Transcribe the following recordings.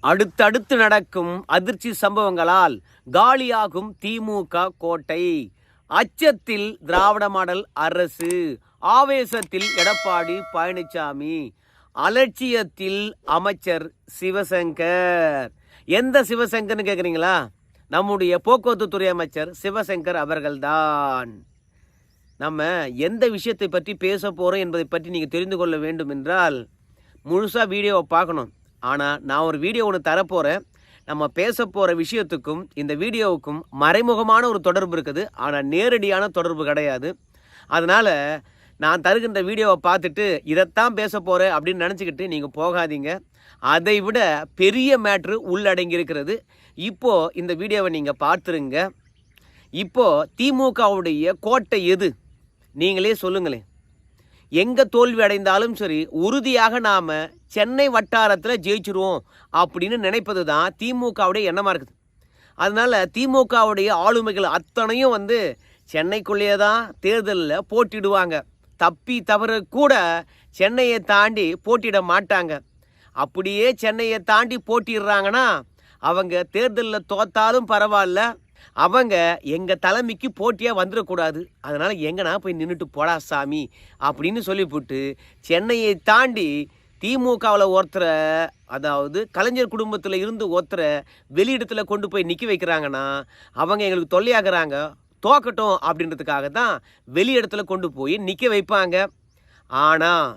அடுத்தடுத்து நடக்கும் அதிர்ச்சி சம்பவங்களால் காலியாகும் திமுக கோட்டை. அச்சத்தில் திராவிட மாடல் அரசு ஆவேசத்தில் எடப்பாடி பழனிசாமி அலட்சியத்தில் அமைச்சர் சிவசங்கர். எந்த சிவசங்கர்னு கேட்குறீங்களா நம்முடைய போக்குவரத்து துறை அமைச்சர் சிவசங்கர் அவர்கள்தான். நம்ம எந்த விஷயத்தை பற்றி பேச போகிறோம் என்பதை பற்றி நீங்கள் தெரிந்து கொள்ள வேண்டும் என்றால் முழுசாக வீடியோவை பார்க்கணும். ஆனால் நான் ஒரு வீடியோ ஒன்று தரப்போகிறேன் நம்ம பேச போகிற விஷயத்துக்கும் இந்த வீடியோவுக்கும் மறைமுகமான ஒரு தொடர்பு இருக்குது. ஆனால் நேரடியான தொடர்பு கிடையாது. அதனால் நான் தருகின்ற வீடியோவை பார்த்துட்டு இதைத்தான் பேச போகிறேன் அப்படின்னு நினச்சிக்கிட்டு நீங்கள் போகாதீங்க. அதை விட பெரிய மேட்ரு உள்ளடங்கி இருக்கிறது இப்போது இந்த வீடியோவை நீங்கள் பார்த்துருங்க. இப்போது திமுகவுடைய கோட்டை எது? நீங்களே சொல்லுங்களேன். எங்கே தோல்வி அடைந்தாலும் சரி உறுதியாக நாம் சென்னை வட்டாரத்தில் ஜெயிச்சிருவோம் அப்படின்னு நினைப்பது தான் திமுகவுடைய எண்ணமாக இருக்குது. அதனால் திமுகவுடைய ஆளுமைகள் அத்தனையும் வந்து சென்னைக்குள்ளேயே தான் தேர்தலில் போட்டிடுவாங்க. தப்பி தவறு கூட சென்னையை தாண்டி போட்டிட மாட்டாங்க. அப்படியே சென்னையை தாண்டி போட்டிடுறாங்கன்னா அவங்க தேர்தலில் தோத்தாலும் பரவாயில்ல அவங்க எங்கள் தலைமைக்கு போட்டியாக வந்துடக்கூடாது. அதனால் எங்கன்னா போய் நின்றுட்டு போடா சாமி அப்படின்னு சொல்லிவிட்டு சென்னையை தாண்டி திமுகவில் ஒருத்தரை அதாவது கலைஞர் குடும்பத்தில் இருந்து ஒருத்தரை வெளியிடத்தில் கொண்டு போய் நிற்க வைக்கிறாங்கன்னா அவங்க எங்களுக்கு தொல்லையாகிறாங்க தோக்கட்டும் அப்படின்றதுக்காக தான் வெளியிடத்தில் கொண்டு போய் நிற்க வைப்பாங்க. ஆனால்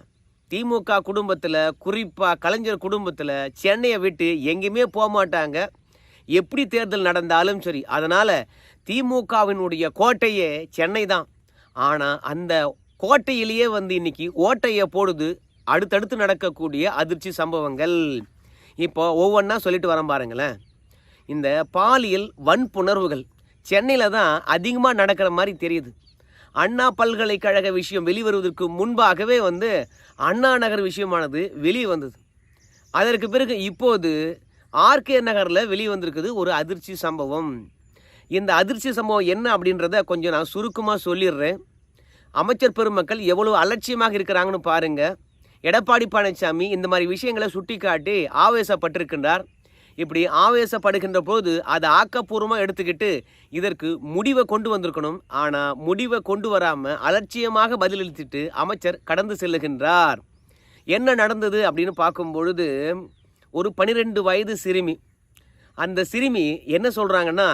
திமுக குடும்பத்தில் குறிப்பாக கலைஞர் குடும்பத்தில் சென்னையை விட்டு எங்கேயுமே போக மாட்டாங்க. எப்படி தேர்தல் நடந்தாலும் சரி அதனால் திமுகவினுடைய கோட்டையே சென்னை தான். ஆனால் அந்த கோட்டையிலேயே வந்து இன்றைக்கி ஓட்டையை போடுது அடுத்தடுத்து நடக்கக்கூடிய அதிர்ச்சி சம்பவங்கள். இப்போ ஒவ்வொன்றா சொல்லிட்டு வரேன் பாருங்களேன். இந்த பாலியல் வன்புணர்வுகள் சென்னையில் தான் அதிகமாக நடக்கிற மாதிரி தெரியுது. அண்ணா பல்கலைக்கழக விஷயம் வெளிவருவதற்கு முன்பாகவே வந்து அண்ணா நகர் விஷயமானது வெளியே வந்தது அதற்கு பிறகு இப்போது ஆர்கே நகரில் வெளியே வந்திருக்குது ஒரு அதிர்ச்சி சம்பவம். இந்த அதிர்ச்சி சம்பவம் என்ன அப்படின்றத கொஞ்சம் நான் சுருக்கமாக சொல்லிடுறேன். அமைச்சர் பெருமக்கள் எவ்வளோ அலட்சியமாக இருக்கிறாங்கன்னு பாருங்கள் எடப்பாடி பழனிசாமி இந்த மாதிரி விஷயங்களை சுட்டிக்காட்டி ஆவேசப்பட்டிருக்கின்றார். இப்படி ஆவேசப்படுகின்ற போது அதை ஆக்கப்பூர்வமாக எடுத்துக்கிட்டு இதற்கு முடிவை கொண்டு வந்திருக்கணும். ஆனால் முடிவை கொண்டு வராமல் அலட்சியமாக பதிலளித்துட்டு அமைச்சர் கடந்து செல்லுகின்றார். என்ன நடந்தது அப்படின்னு பார்க்கும் பொழுது ஒரு பன்னிரெண்டு வயது சிறுமி. அந்த சிறுமி என்ன சொல்கிறாங்கன்னா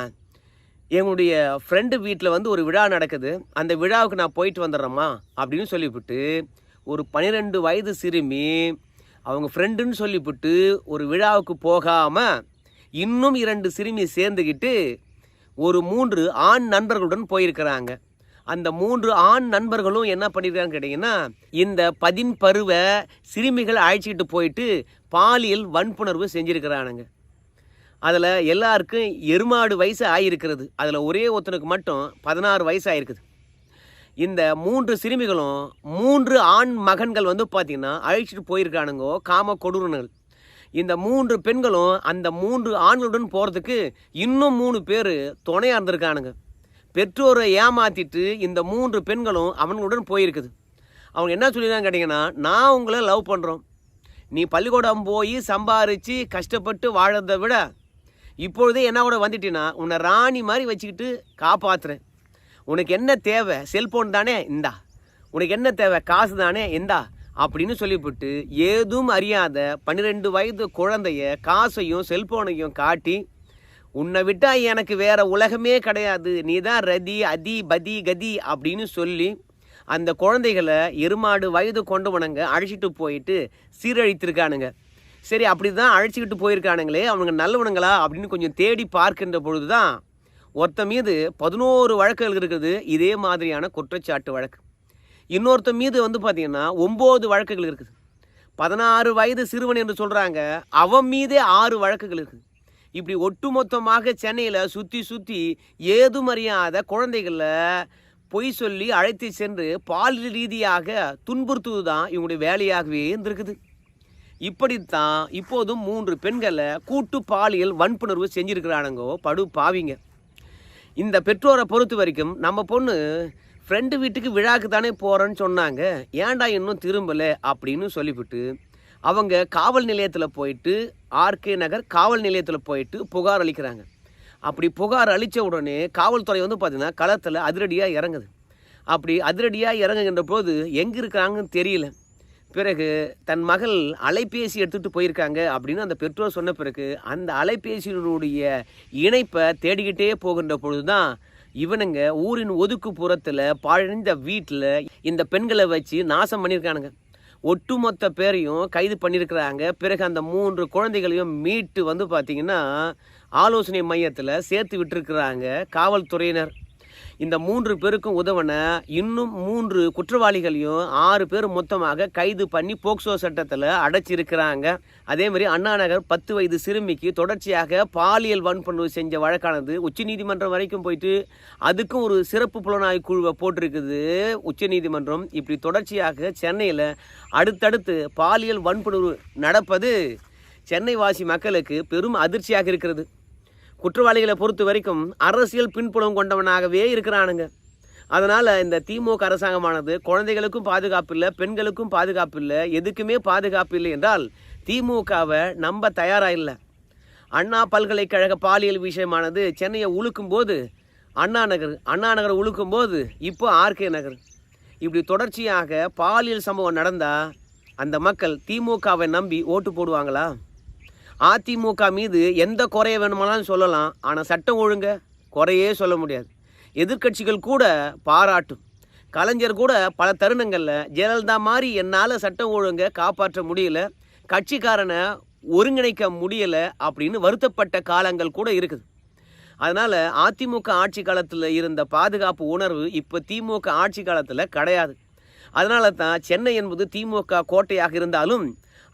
எங்களுடைய ஃப்ரெண்டு வீட்டில் வந்து ஒரு விழா நடக்குது. அந்த விழாவுக்கு நான் போயிட்டு வந்துடுறேம்மா அப்படின்னு சொல்லிவிட்டு ஒரு பன்னிரெண்டு வயது சிறுமி அவங்க ஃப்ரெண்டுன்னு சொல்லிவிட்டு ஒரு விழாவுக்கு போகாமல் இன்னும் இரண்டு சிறுமி சேர்ந்துக்கிட்டு ஒரு மூன்று ஆண் நண்பர்களுடன் போயிருக்கிறாங்க. அந்த மூன்று ஆண் நண்பர்களும் என்ன பண்ணியிருக்காங்கன்னு கேட்டிங்கன்னா இந்த பதின் பருவ சிறுமிகள் அழைச்சிக்கிட்டு போயிட்டு பாலியல் வன்புணர்வு செஞ்சுருக்கிறானுங்க. அதில் எல்லாருக்கும் எருமாடு வயசு ஆகியிருக்கிறது அதில் ஒரே ஒருத்தனுக்கு மட்டும் பதினாறு வயசு ஆகிருக்குது இந்த மூன்று சிறுமிகளும் மூன்று ஆண் மகன்கள் வந்து பார்த்திங்கன்னா அழைச்சிட்டு போயிருக்கானுங்கோ காம கொடூரங்கள். இந்த மூன்று பெண்களும் அந்த மூன்று ஆண்களுடன் போகிறதுக்கு இன்னும் மூணு பேர் துணையாக இருந்திருக்கானுங்க. பெற்றோரை ஏமாத்திட்டு இந்த மூன்று பெண்களும் அவங்களுடன் போயிருக்குது. அவங்க என்ன சொல்லியிருக்காங்க கேட்டிங்கன்னா நான் உங்களை லவ் பண்ணுறோம் நீ பள்ளிக்கூடம் போய் சம்பாரித்து கஷ்டப்பட்டு வாழறதை விட இப்பொழுதே என்ன கூட வந்துட்டீன்னா உன்னை ராணி மாதிரி வச்சுக்கிட்டு காப்பாற்றுறேன் உனக்கு என்ன தேவை? செல்ஃபோன் தானே? இந்தா. உனக்கு என்ன தேவை? காசு தானே? இந்தா. அப்படின்னு சொல்லிவிட்டு ஏதும் அறியாத பன்னிரெண்டு வயது குழந்தைய காசையும் செல்ஃபோனையும் காட்டி உன்னை விட்டா எனக்கு வேற உலகமே கிடையாது. நீ தான் ரதி அதி பதி கதி அப்படின்னு சொல்லி அந்த குழந்தைகளை எருமாடு வயது கொண்டவனுங்க அழைச்சிட்டு போயிட்டு சீரழித்திருக்கானுங்க. சரி அப்படி தான் அழைச்சிக்கிட்டு போயிருக்கானுங்களே அவனுங்க நல்லவனுங்களா அப்படின்னு கொஞ்சம் தேடி பார்க்கின்ற பொழுது தான் ஒருத்த மீது பதினோரு வழக்குகள் இருக்குது. இதே மாதிரியான குற்றச்சாட்டு வழக்கு. இன்னொருத்த மீது வந்து பார்த்திங்கன்னா ஒம்பது வழக்குகள் இருக்குது. பதினாறு வயது சிறுவன் என்று சொல்கிறாங்க அவன் மீதே ஆறு வழக்குகள் இருக்குது. இப்படி ஒட்டுமொத்தமாக சென்னையில் சுற்றி சுற்றி ஏதும் அறியாத குழந்தைகளை பொய் சொல்லி அழைத்து சென்று பாலியல் ரீதியாக துன்புறுத்துவது தான் இவங்களுடைய வேலையாகவே இருந்திருக்குது. இப்படித்தான் இப்போதும் மூன்று பெண்களை கூட்டு பாலியல் வன்புணர்வு செஞ்சுருக்கிறானுங்கோ படு பாவிங்க. இந்த பெற்றோரை பொறுத்த வரைக்கும் நம்ம பொண்ணு ஃப்ரெண்டு வீட்டுக்கு விழாக்கு தானே போகிறேன்னு சொன்னாங்க. ஏன்டா இன்னும் திரும்பலை அப்படின்னு சொல்லிவிட்டு அவங்க காவல் நிலையத்தில் போயிட்டு ஆர்கே நகர் காவல் நிலையத்தில் போயிட்டு புகார் அளிக்கிறாங்க. அப்படி புகார் அளித்த உடனே காவல்துறை வந்து பார்த்திங்கன்னா களத்தில் அதிரடியாக இறங்குது. அப்படி அதிரடியாக இறங்குகின்ற போது எங்கே இருக்கிறாங்கன்னு தெரியல. பிறகு தன் மகள் அலைபேசி எடுத்துகிட்டு போயிருக்காங்க அப்படின்னு அந்த பெற்றோர் சொன்ன பிறகு அந்த அலைபேசியினுடைய இணைப்பை தேடிக்கிட்டே போகின்ற பொழுது தான் இவனுங்க ஊரின் ஒதுக்குப்புறத்தில் பழந்த வீட்டில் இந்த பெண்களை வச்சு நாசம் பண்ணியிருக்கானுங்க. ஒட்டுமொத்த பேரையும் கைது பண்ணியிருக்கிறாங்க. பிறகு அந்த மூன்று குழந்தைகளையும் மீட்டு வந்து பார்த்திங்கன்னா ஆலோசனை மையத்தில் சேர்த்து விட்டுருக்குறாங்க காவல்துறையினர். இந்த மூன்று பேருக்கும் உதவன இன்னும் மூன்று குற்றவாளிகளையும் ஆறு பேர் மொத்தமாக கைது பண்ணி போக்சோ சட்டத்தில் அடைச்சிருக்கிறாங்க. அதே மாதிரி அண்ணா நகர் பத்து வயது சிறுமிக்கு தொடர்ச்சியாக பாலியல் வன்புணர்வு செஞ்ச வழக்கானது உச்சநீதிமன்றம் வரைக்கும் போயிட்டு அதுக்கும் ஒரு சிறப்பு புலனாய்வு குழுவை போட்டிருக்குது. உச்சநீதிமன்றம் இப்படி தொடர்ச்சியாக சென்னையில் அடுத்தடுத்து பாலியல் வன்புணர்வு நடப்பது சென்னை வாசி மக்களுக்கு பெரும் அதிர்ச்சியாக இருக்கிறது. குற்றவாளிகளை பொறுத்த வரைக்கும் அரசியல் பின்புலம் கொண்டவனாகவே இருக்கிறானுங்க. அதனால் இந்த திமுக அரசாங்கமானது குழந்தைகளுக்கும் பாதுகாப்பு இல்லை பெண்களுக்கும் பாதுகாப்பு இல்லை எதுக்குமே பாதுகாப்பு இல்லை என்றால் திமுகவை நம்ப தயாராக இல்லை. அண்ணா பல்கலைக்கழக பாலியல் விஷயமானது சென்னையை உழுக்கும் போது அண்ணா நகர் அண்ணா நகர் உழுக்கும் போது இப்போ ஆர்கே நகர். இப்படி தொடர்ச்சியாக பாலியல் சம்பவம் நடந்தால் அந்த மக்கள் திமுகவை நம்பி ஓட்டு போடுவாங்களா? அதிமுக மீது எந்த குறைய வேணுமானாலும் சொல்லலாம் ஆனால் சட்டம் ஒழுங்க குறையே சொல்ல முடியாது. எதிர்க்கட்சிகள் கூட பாராட்டும். கலைஞர் கூட பல தருணங்களில் ஜெயலலிதா மாதிரி என்னால் சட்டம் ஒழுங்க காப்பாற்ற முடியல கட்சிக்காரனை ஒருங்கிணைக்க முடியலை அப்படின்னு வருத்தப்பட்ட காலங்கள் கூட இருக்குது. அதனால் அதிமுக ஆட்சி காலத்தில் இருந்த பாதுகாப்பு உணர்வு இப்போ திமுக ஆட்சி காலத்தில் கிடையாது. அதனால தான் சென்னை என்பது திமுக கோட்டையாக இருந்தாலும்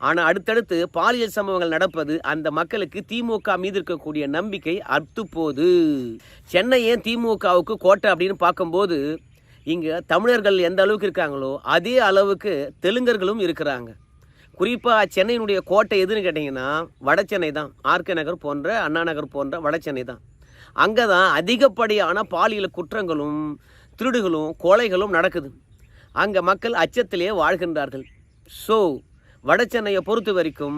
ஆனால் அடுத்தடுத்து பாலியல் சம்பவங்கள் நடப்பது அந்த மக்களுக்கு திமுக மீது இருக்கக்கூடிய நம்பிக்கை அற்றுப்போகுது சென்னை ஏன் திமுகவுக்கு கோட்டை அப்படின்னு பார்க்கும்போது இங்கே தமிழர்கள் எந்த அளவுக்கு இருக்காங்களோ அதே அளவுக்கு தெலுங்கர்களும் இருக்கிறாங்க. குறிப்பாக சென்னையினுடைய கோட்டை எதுன்னு கேட்டிங்கன்னா வட சென்னை தான். ஆர்கே நகர் போன்ற அண்ணா நகர் போன்ற வட சென்னை தான். அங்கே தான் அதிகப்படியான பாலியல் குற்றங்களும் திருடுகளும் கொலைகளும் நடக்குது. அங்கே மக்கள் அச்சத்திலே வாழ்கின்றார்கள். ஸோ வட சென்னையை பொறுத்த வரைக்கும்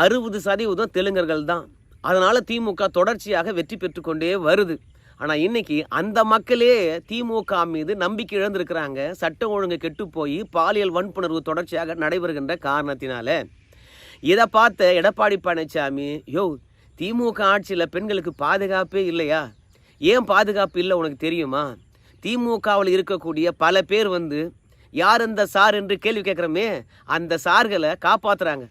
அறுபது சதவீதம் தெலுங்கர்கள் தான். அதனால் திமுக தொடர்ச்சியாக வெற்றி பெற்றுக்கொண்டே வருது. ஆனால் இன்னைக்கு அந்த மக்களே திமுக மீது நம்பிக்கை இழந்திருக்கிறாங்க. சட்டம் ஒழுங்கு கெட்டு போய் பாலியல் வன்புணர்வு தொடர்ச்சியாக நடைபெறுகின்ற காரணத்தினால. இதை பார்த்த எடப்பாடி பழனிசாமி யோ திமுக ஆட்சியில் பெண்களுக்கு பாதுகாப்பே இல்லையா? ஏன் பாதுகாப்பு இல்லை உனக்கு தெரியுமா? திமுகவில் இருக்கக்கூடிய பல பேர் வந்து யார் இந்த சார் என்று கேள்வி கேட்குறோமே அந்த சார்களை காப்பாற்றுறாங்க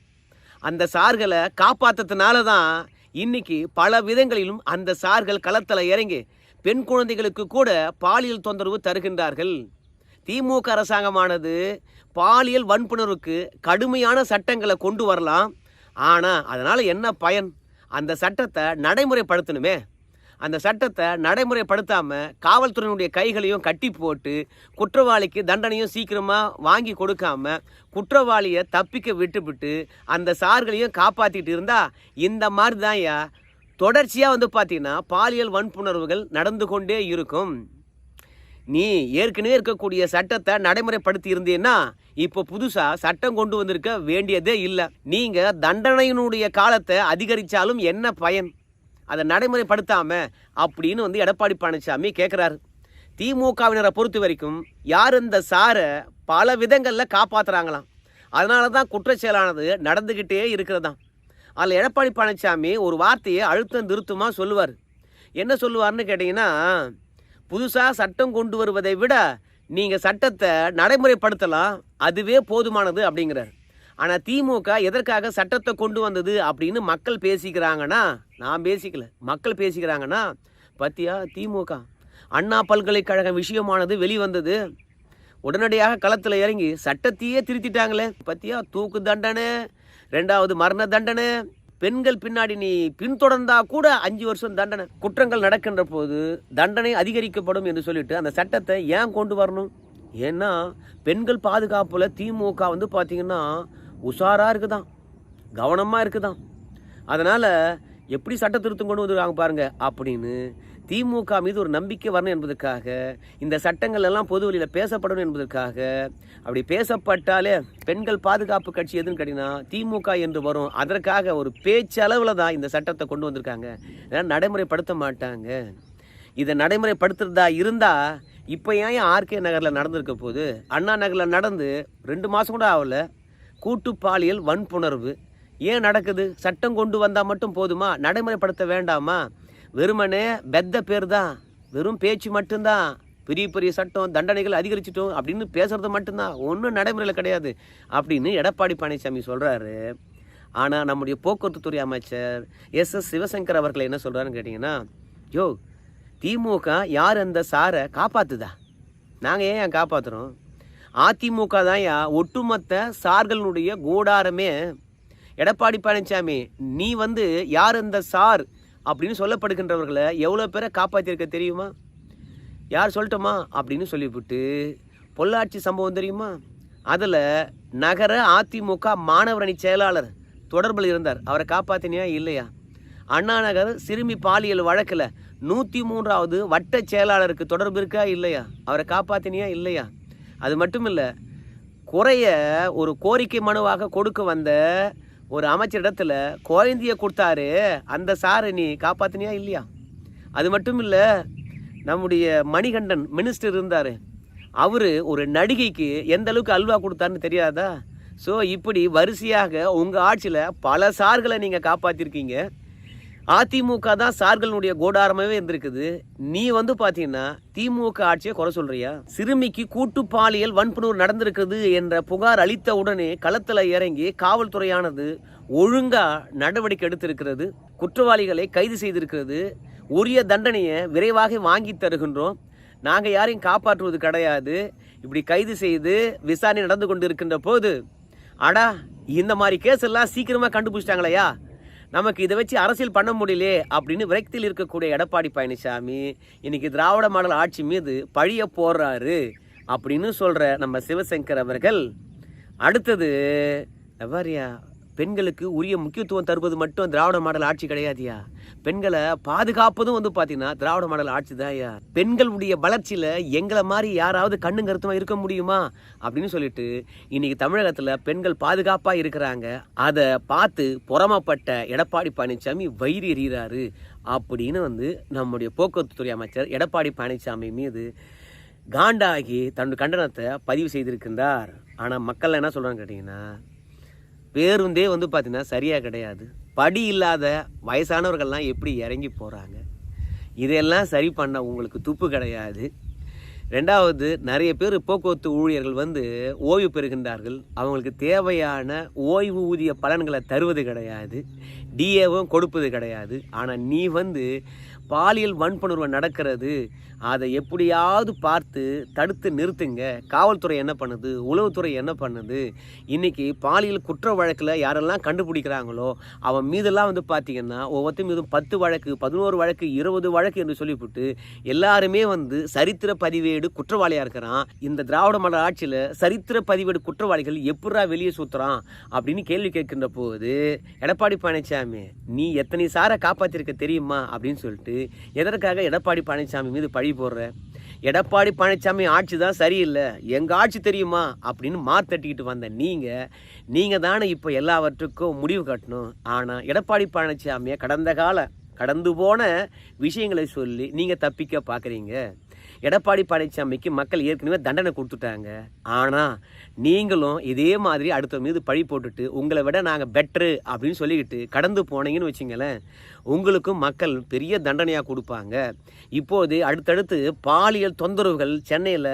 அந்த சார்களை காப்பாற்றுறதுனால தான் இன்னைக்கு பல விதங்களிலும் அந்த சார்கள் களத்தில் இறங்கி பெண் குழந்தைகளுக்கு கூட பாலியல் தொந்தரவு தருகின்றார்கள். திமுக அரசாங்கமானது பாலியல் வன்புணர்வுக்கு கடுமையான சட்டங்களை கொண்டு வரலாம். ஆனால் அதனால் என்ன பயன்? அந்த சட்டத்தை நடைமுறைப்படுத்தணுமே. அந்த சட்டத்தை நடைமுறைப்படுத்தாமல் காவல்துறையினுடைய கைகளையும் கட்டி போட்டு குற்றவாளிக்கு தண்டனையும் சீக்கிரமாக வாங்கி கொடுக்காம குற்றவாளியை தப்பிக்க விட்டுவிட்டு அந்த சார்களையும் காப்பாற்றிட்டு இருந்தால் இந்த மாதிரி தான்யா தொடர்ச்சியாக வந்து பார்த்தீங்கன்னா பாலியல் வன்புணர்வுகள் நடந்து கொண்டே இருக்கும். நீ ஏற்கனவே இருக்கக்கூடிய சட்டத்தை நடைமுறைப்படுத்தி இருந்தீன்னா இப்போ புதுசாக சட்டம் கொண்டு வந்திருக்க வேண்டியதே இல்லை. நீங்கள் தண்டனையினுடைய காலத்தை அதிகரித்தாலும் என்ன பயன்? அதை நடைமுறைப்படுத்தாம அப்படின்னு வந்து எடப்பாடி பழனிசாமி கேட்குறாரு திமுகவினரை பொறுத்த வரைக்கும் யார் இந்த சாரை பல விதங்களில் காப்பாற்றுறாங்களாம் அதனால தான் குற்றச்செயலானது நடந்துக்கிட்டே இருக்கிறதாம். அதில் எடப்பாடி பழனிசாமி ஒரு வார்த்தையை அழுத்தம் திருத்தமாக சொல்லுவார். என்ன சொல்லுவார்னு கேட்டிங்கன்னா புதுசாக சட்டம் கொண்டு வருவதை விட நீங்கள் சட்டத்தை நடைமுறைப்படுத்தலாம் அதுவே போதுமானது அப்படிங்கிறார். ஆனால் திமுக எதற்காக சட்டத்தை கொண்டு வந்தது அப்படின்னு மக்கள் பேசிக்கிறாங்கன்னா நான் பேசிக்கல. மக்கள் பேசிக்கிறாங்கன்னா பத்தியா திமுக அண்ணா பல்கலைக்கழக விஷயமானது வெளிவந்தது. உடனடியாக களத்தில் இறங்கி சட்டத்தையே திருத்திட்டாங்களே. பத்தியா தூக்கு தண்டனை ரெண்டாவது மரண தண்டனை பெண்கள் பின்னாடி நீ பின்தொடர்ந்தா கூட அஞ்சு வருஷம் தண்டனை. குற்றங்கள் நடக்கின்ற போது தண்டனை அதிகரிக்கப்படும் என்று சொல்லிட்டு அந்த சட்டத்தை ஏன் கொண்டு வரணும்? ஏன்னா பெண்கள் பாதுகாப்பில் திமுக வந்து பார்த்தீங்கன்னா உஷாராக இருக்குதான். கவனமாக இருக்குதான். அதனால் எப்படி சட்ட திருத்தம் கொண்டு வந்துருக்காங்க பாருங்க அப்படின்னு திமுக மீது ஒரு நம்பிக்கை வரணும் என்பதற்காக இந்த சட்டங்கள் எல்லாம் பொது வழியில் பேசப்படணும் என்பதற்காக அப்படி பேசப்பட்டாலே பெண்கள் பாதுகாப்பு கட்சி எதுன்னு கேட்டிங்கன்னா திமுக என்று வரும். அதற்காக ஒரு பேச்சளவில் தான் இந்த சட்டத்தை கொண்டு வந்திருக்காங்க. ஏன்னா நடைமுறைப்படுத்த மாட்டாங்க. இதை நடைமுறைப்படுத்துறதா இருந்தால் இப்போ ஏன் ஆர்கே நகரில் நடந்திருக்க போது அண்ணா நகரில் நடந்து ரெண்டு மாதம் கூட ஆகல. கூட்டு பாலியல் வன்புணர்வு. ஏன் நடக்குது? சட்டம் கொண்டு வந்தால் மட்டும் போதுமா? நடைமுறைப்படுத்த வேண்டாமா? வெறுமனே பெத்த பேர் தான் வெறும் பேச்சு மட்டும்தான். பெரிய பெரிய சட்டம் தண்டனைகள் அதிகரிச்சிட்டோம் அப்படின்னு பேசுறது மட்டும்தான் ஒன்றும் நடைமுறையில் கிடையாது அப்படின்னு எடப்பாடி பழனிசாமி சொல்கிறாரு ஆனால் நம்முடைய போக்குவரத்து துறை அமைச்சர் எஸ் எஸ் சிவசங்கர் அவர்கள் என்ன சொல்கிறாருன்னு கேட்டிங்கன்னா யோ திமுக யார் அந்த சாரை காப்பாற்றுதா நாங்கள் ஏன் ஏன் காப்பாற்றுறோம் அதிமுக தான்யா ஒட்டுமொத்த சார்களுடைய கூடாரமே. எடப்பாடி பழனிசாமி நீ வந்து யார் அந்த சார் அப்படின்னு சொல்லப்படுகின்றவர்களை எவ்வளோ பேரை காப்பாற்றிருக்க தெரியுமா? யார் சொல்லட்டுமா அப்படின்னு சொல்லிவிட்டு பொள்ளாச்சி சம்பவம் தெரியுமா? அதில் நகர அதிமுக மாணவர் அணி செயலாளர் தொடர்பில் இருந்தார். அவரை காப்பாற்றினியா இல்லையா? அண்ணா நகர் சிறுமி பாலியல் வழக்கில் நூற்றி மூன்றாவது வட்ட செயலாளருக்கு தொடர்பு இருக்கா இல்லையா? அவரை காப்பாற்றினியா இல்லையா? அது மட்டும் இல்லை குறைய ஒரு கோரிக்கை மனுவாக கொடுக்க வந்த ஒரு அமைச்சரிடத்துல குழந்தைய கொடுத்தாரு அந்த சாரை நீ காப்பாத்தினியா இல்லையா? அது மட்டும் இல்லை நம்முடைய மணிகண்டன் மினிஸ்டர் இருந்தார். அவர் ஒரு நடிகைக்கு எந்த அளவுக்கு அல்வா கொடுத்தாருன்னு தெரியாதா? ஸோ இப்படி வரிசையாக உங்கள் ஆட்சியில் பல சார்களை நீங்கள் காப்பாற்றிருக்கீங்க அதிமுக தான் சார்களுடைய கோடாரமாகவே இருந்திருக்குது. நீ வந்து பார்த்தீங்கன்னா திமுக ஆட்சியை குறை சொல்றியா? சிறுமிக்கு கூட்டு பாலியல் வன்புணர்வு நடந்திருக்குது என்ற புகார் அளித்த உடனே களத்தில் இறங்கி காவல்துறையானது ஒழுங்கா நடவடிக்கை எடுத்திருக்கிறது குற்றவாளிகளை கைது செய்திருக்கிறது. உரிய தண்டனையை விரைவாக வாங்கி தருகின்றோம். நாங்கள் யாரையும் காப்பாற்றுவது கிடையாது. இப்படி கைது செய்து விசாரணை நடந்து கொண்டு இருக்கின்ற போது அடா இந்த மாதிரி கேஸ் எல்லாம் சீக்கிரமாக கண்டுபிடிச்சிட்டாங்களையா? நமக்கு இதை வச்சு அரசியல் பண்ண முடியலே அப்படின்னு விரக்தியில் இருக்கக்கூடிய எடப்பாடி பழனிசாமி இன்னைக்கு திராவிட மாடல் ஆட்சி மீது பழிய போடுறாரு அப்படின்னு சொல்கிற நம்ம சிவசங்கர் அவர்கள். அடுத்தது எவ்வாறியா? பெண்களுக்கு உரிய முக்கியத்துவம் தருவது மட்டும் திராவிட மாடல் ஆட்சி கிடையாதுயா. பெண்களை பாதுகாப்பதும் வந்து பார்த்தீங்கன்னா திராவிட மாடல் ஆட்சி தான் ஐயா. பெண்களுடைய வளர்ச்சியில் எங்களை மாதிரி யாராவது கண்ணு கருத்துமா இருக்க முடியுமா? அப்படின்னு சொல்லிட்டு இன்னைக்கு தமிழகத்தில் பெண்கள் பாதுகாப்பாக இருக்கிறாங்க. அதை பார்த்து புறமப்பட்ட எடப்பாடி பழனிசாமி வயிறு எறிகிறாரு அப்படின்னு வந்து நம்முடைய போக்குவரத்து துறை அமைச்சர் எடப்பாடி பழனிசாமி மீது காண்டாகி தன்னுடைய கண்டனத்தை பதிவு செய்திருக்கின்றார். ஆனால் மக்கள் என்ன சொல்கிறாங்க கேட்டிங்கன்னா பேருந்தே வந்து பார்த்திங்கன்னா சரியாக கிடையாது. படி இல்லாத வயசானவர்கள்லாம் எப்படி இறங்கி போகிறாங்க இதையெல்லாம் சரி பண்ண உங்களுக்கு துப்பு கிடையாது. ரெண்டாவது நிறைய பேர் போக்குவரத்து ஊழியர்கள் வந்து ஓய்வு பெறுகின்றார்கள். அவங்களுக்கு தேவையான ஓய்வு ஊதிய பலன்களை தருவது கிடையாது. டிஏவும் கொடுப்பது கிடையாது. ஆனால் நீ வந்து பாலியல் வன்புணர்வு நடக்கிறது அதை எப்படியாவது பார்த்து தடுத்து நிறுத்துங்க. காவல்துறை என்ன பண்ணுது? உளவுத்துறை என்ன பண்ணுது? இன்றைக்கி பாலியல் குற்ற வழக்கில் யாரெல்லாம் கண்டுபிடிக்கிறாங்களோ அவன் மீதெல்லாம் வந்து பார்த்தீங்கன்னா ஒவ்வொருத்தர் மீதும் பத்து வழக்கு பதினோரு வழக்கு இருபது வழக்கு என்று சொல்லிவிட்டு எல்லாருமே வந்து சரித்திர பதிவேடு குற்றவாளியாக இருக்கிறான். இந்த திராவிட மாடல் ஆட்சியில் சரித்திர பதிவேடு குற்றவாளிகள் எப்படா வெளியே சுத்துறான் அப்படின்னு கேள்வி கேட்கின்ற போது எடப்பாடி பழனிசாமி நீ எத்தனை சாரை காப்பாற்றிருக்க தெரியுமா? அப்படின்னு சொல்லிட்டு எதற்காக எடப்பாடி பழனிசாமி மீது பழி போடுற? எடப்பாடி பழனிசாமி ஆட்சி தான் சரியில்லை. எங்கள் ஆட்சி தெரியுமா? அப்படின்னு மார்த்தட்டிக்கிட்டு வந்த நீங்கள் நீங்கள் தானே இப்போ எல்லாவற்றுக்கும் முடிவு கட்டணும். ஆனால் எடப்பாடி பழனிசாமியை கடந்த கால கடந்து போன விஷயங்களை சொல்லி நீங்கள் தப்பிக்க பார்க்குறீங்க எடப்பாடி பழனிசாமிக்கு மக்கள் ஏற்கனவே தண்டனை கொடுத்துட்டாங்க. ஆனால் நீங்களும் இதே மாதிரி அடுத்த மீது பழி போட்டுட்டு உங்களை விட நாங்கள் பெட்ரு அப்படின்னு சொல்லிக்கிட்டு கடந்து போனீங்கன்னு வச்சிங்களேன் உங்களுக்கும் மக்கள் பெரிய தண்டனையாக கொடுப்பாங்க. இப்போது அடுத்தடுத்து பாலியல் தொந்தரவுகள் சென்னையில்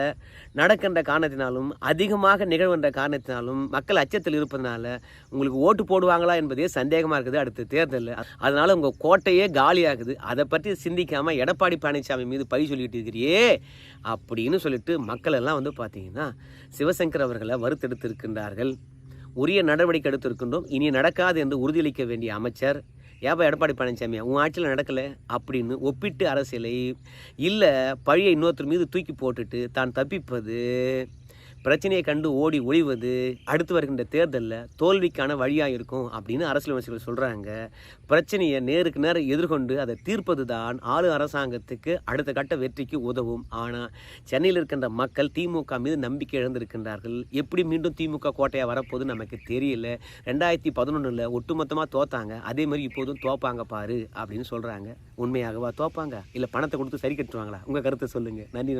நடக்கின்ற காரணத்தினாலும் அதிகமாக நிகழ்கின்ற காரணத்தினாலும் மக்கள் அச்சத்தில் இருப்பதனால உங்களுக்கு ஓட்டு போடுவாங்களா என்பதே சந்தேகமாக இருக்குது அடுத்த தேர்தலில். அதனால் உங்கள் கோட்டையே காலியாகுது. அதை பற்றி சிந்திக்காமல் எடப்பாடி பழனிசாமி மீது பழி சொல்லிட்டு இருக்கிறியே. அப்படின்னு சொல்லிட்டு மக்கள் எல்லாம் வந்து பார்த்தீங்கன்னா சிவசங்கர் அவர்களை வறுத்தெடுத்து இருக்கின்றார்கள் உரிய நடவடிக்கை எடுத்திருக்கின்றோம். இனி நடக்காது என்று உறுதியளிக்க வேண்டிய அமைச்சர் ஏப்பா எடப்பாடி பழனிசாமி உன் ஆட்சியில் நடக்கலை? அப்படின்னு ஒப்பிட்டு அரசியலை இல்லை பழியை இன்னொருத்தர் மீது தூக்கி போட்டுட்டு தான் தப்பிப்பது. பிரச்சனையை கண்டு ஓடி ஒழிவது அடுத்து வருகின்ற தேர்தலில் தோல்விக்கான வழியாக இருக்கும் அப்படின்னு அரசியல் விமர்சகர்கள் சொல்கிறாங்க பிரச்சனையை நேருக்கு நேரம் எதிர்கொண்டு அதை தீர்ப்பது தான் ஆளு அரசாங்கத்துக்கு அடுத்த கட்ட வெற்றிக்கு உதவும். ஆனால் சென்னையில் இருக்கின்ற மக்கள் திமுக மீது நம்பிக்கை இழந்திருக்கின்றார்கள். எப்படி மீண்டும் திமுக கோட்டையாக வரப்போகுது நமக்கு தெரியல. ரெண்டாயிரத்தி பதினொன்றில் ஒட்டுமொத்தமாக தோத்தாங்க. அதே மாதிரி இப்போதும் தோப்பாங்க பாரு அப்படின்னு சொல்கிறாங்க உண்மையாகவா தோப்பாங்க? இல்லை பணத்தை கொடுத்து சரி கட்டுவாங்களா? உங்கள் கருத்தை சொல்லுங்கள் நன்றி.